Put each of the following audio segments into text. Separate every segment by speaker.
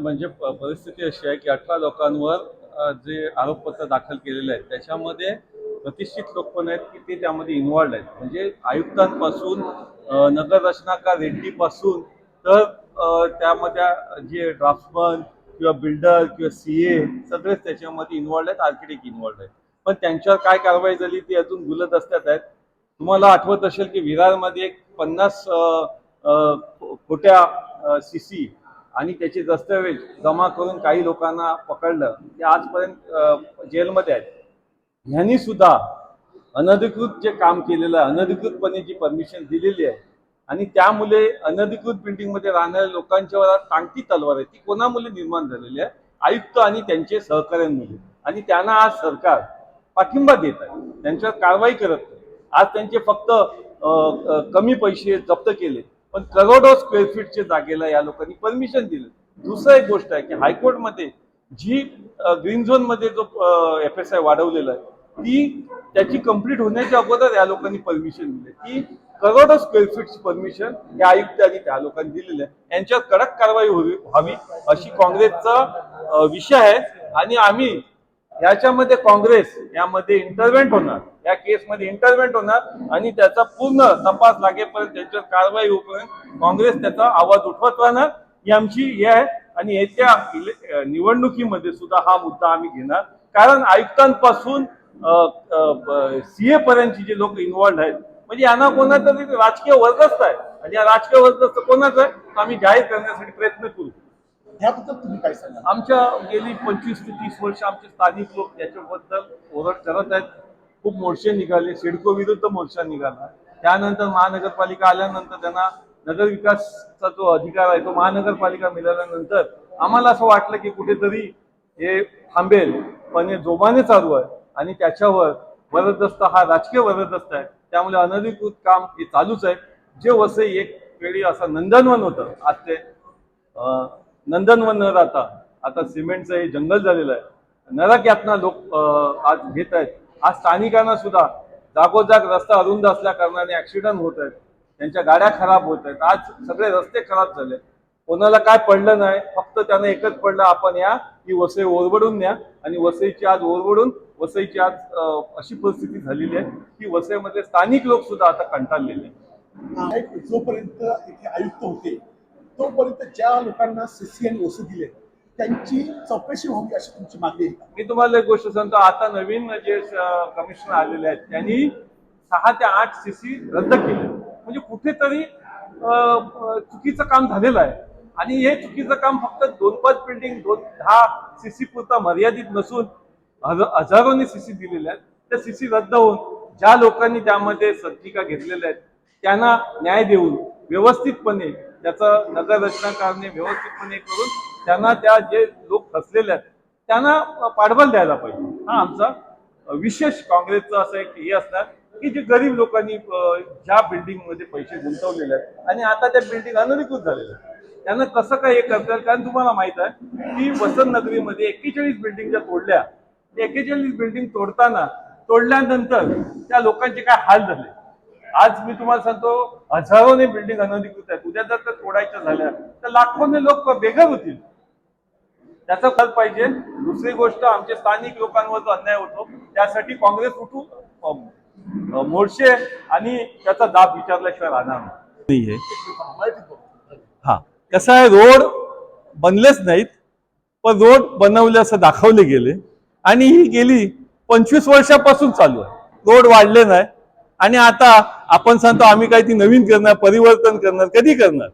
Speaker 1: म्हणजे परिस्थिती अशी आहे की अठरा लोकांवर जे आरोपपत्र दाखल केलेले आहेत त्याच्यामध्ये प्रतिष्ठित लोक पण आहेत की ते त्यामध्ये इन्व्हॉल्ड आहेत. म्हणजे आयुक्तांपासून नगररचनाकार नगर रचनाकार रेड्डीपासून तर त्यामध्ये जे ड्राफ्टमन किंवा बिल्डर किंवा सी ए सगळेच त्याच्यामध्ये इन्व्हॉल्ड आहेत आर्किटेक्ट इन्व्हॉल्ड आहेत. पण त्यांच्यावर काय कारवाई झाली ती अजून गुलत असतात आहेत. तुम्हाला आठवत असेल की विरारमध्ये एक पन्नास खोट्या सी सी आणि त्याचे दस्तऐवज जमा करून काही लोकांना पकडलं ते आजपर्यंत जेलमध्ये आहेत. ह्यांनी सुद्धा अनधिकृत जे काम केलेलं आहे अनधिकृतपणे जी परमिशन दिलेली आहे आणि त्यामुळे अनधिकृत बिल्डिंगमध्ये राहणाऱ्या लोकांच्यावर टांगती तलवार आहे. ती कोणामुळे निर्माण झालेली आहे? आयुक्त आणि त्यांचे सहकाऱ्यांमुळे. आणि त्यांना आज सरकार पाठिंबा देत आहे. त्यांच्यावर कारवाई करत नाही आज त्यांचे फक्त कमी पैसे जप्त केले. पण करोडो स्क्वेअर फीटच्या जागेला या लोकांनी परमिशन दिलं. दुसरं एक गोष्ट आहे की हायकोर्टमध्ये जी ग्रीन झोनमध्ये जो एफ एस आय वाढवलेला आहे ती त्याची कंप्लीट होण्याच्या अगोदर या लोकांनी परमिशन दिली. ती करोडो स्क्वेअर फीटची परमिशन या आयुक्तांनी त्या लोकांनी दिलेली आहे. यांच्यावर कडक कारवाई व्हावी अशी काँग्रेसचा विषय आहे. आणि आम्ही याच्यामध्ये काँग्रेस यामध्ये इंटरव्हेंट होणार. या केसमध्ये इंटरव्हेंट होणार आणि त्याचा पूर्ण तपास लागेपर्यंत त्याच्यावर कारवाई होईपर्यंत काँग्रेस त्याचा आवाज उठवत राहणार. ही आमची हे आहे. आणि येत्या निवडणुकीमध्ये सुद्धा हा मुद्दा आम्ही घेणार. कारण आयुक्तांपासून सीए पर्यंतची जे लोक इन्व्हॉल्ड आहेत म्हणजे यांना कोणाचा राजकीय वर्गस्त आहे. आणि या राजकीय वर्गस्त कोणाचा आहे आम्ही जाहीर करण्यासाठी प्रयत्न करू.
Speaker 2: याबद्दल तुम्ही काय सांगा
Speaker 1: आमच्या गेली पंचवीस ते तीस वर्ष आमचे स्थानिक लोक याच्याबद्दल ओरड करत आहेत. खूप मोर्चे निघाले. सिडको विरुद्ध मोर्चा निघाला. त्यानंतर महानगरपालिका आल्यानंतर त्यांना नगर विकासचा जो अधिकार आहे तो महानगरपालिका मिळाल्यानंतर आम्हाला असं वाटलं की कुठेतरी हे थांबेल. पण हे जोमाने चालू आहे आणि त्याच्यावर वरदस्त हा राजकीय वरदस्त आहे. त्यामुळे अनधिकृत काम हे चालूच आहे. जे वसई एक वेळी असं नंदनवन होतं. आज ते नंदनवन न राहता आता सिमेंटचं हे जंगल झालेलं आहे. नरक यातना लोक आज घेत आहेत. आज स्थानिकांना सुद्धा जागोजाग रस्ता अरुंद असल्या कारणाने ऍक्सिडेंट होत आहेत. त्यांच्या गाड्या खराब होत आहेत. आज सगळे रस्ते खराब झाले. कोणाला काय पडलं नाही फक्त त्यांना एकच पडलं आपण या की वसई ओरबडून न्या. आणि वसईची आज ओरबडून वसईची आज अशी परिस्थिती झालेली आहे की वसईमध्ये स्थानिक लोक सुद्धा आता कंटाळलेले आहेत.
Speaker 2: जोपर्यंत इथे आयुक्त होते तोपर्यंत ज्या लोकांना सीसीएन ओसी दिले त्यांची चौकशी व्हावी अशी तुमची मागणी आहे
Speaker 1: मी तुम्हाला एक गोष्ट सांगतो आता नवीन जे कमिशनर आलेले आहेत त्यांनी सहा ते आठ सीसी रद्द केले. म्हणजे कुठेतरी चुकीचं काम झालेलं आहे. आणि हे चुकीचं काम फक्त दोन पाच बिल्डिंग दोन दहा सीसी पुरता मर्यादित नसून हजारोंनी हजारोनी सीसी दिलेल्या आहेत. त्या सीसी रद्द होऊन ज्या लोकांनी त्यामध्ये सज्जिका घेतलेल्या आहेत त्यांना न्याय देऊन व्यवस्थितपणे त्याचं नगर रचनाकारने व्यवस्थितपणे करून त्यांना त्या जे लोक फसलेले आहेत त्यांना पाठबळ द्यायला पाहिजे. हा आमचा विशेष काँग्रेसचं असं एक हे असणार की जे गरीब लोकांनी ज्या बिल्डिंगमध्ये पैसे गुंतवलेले आहेत आणि आता त्या बिल्डिंग अनधिकृत झालेल्या आहेत. त्यांना कसं काय हे करता येईल? कारण तुम्हाला माहीत आहे की वसंत नगरीमध्ये एक्केचाळीस बिल्डिंग ज्या तोडल्या एक्केचाळीस बिल्डिंग तोडताना तोडल्यानंतर त्या लोकांचे काय हाल झाले? आज मी तुम्हाला सांगतो हजारोने बिल्डिंग अनधिकृत आहेत. उद्या जर त्या तोडायच्या झाल्या तर लाखोने लोक बेघर होतील. त्याचा फल पाहिजे. दुसरी गोष्ट आमच्या स्थानिक लोकांवर जो अन्याय होतो त्यासाठी काँग्रेस उठू अं, अं, मोर्चे आणि त्याचा दाब विचारल्याशिवाय राहणार नाहीये.
Speaker 2: बघ.
Speaker 1: हा. कसं आहे रोड बनलेच नाहीत पण रोड बनवले असं दाखवले गेले. आणि ही गेली पंचवीस वर्षापासून चालू आहे. रोड वाढले नाही. आणि आता आपण सांगतो आम्ही काही ती नवीन करणार परिवर्तन करणार कधी करणार?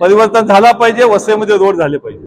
Speaker 1: परिवर्तन झाला पाहिजे वसईमध्ये रोड झाले पाहिजे.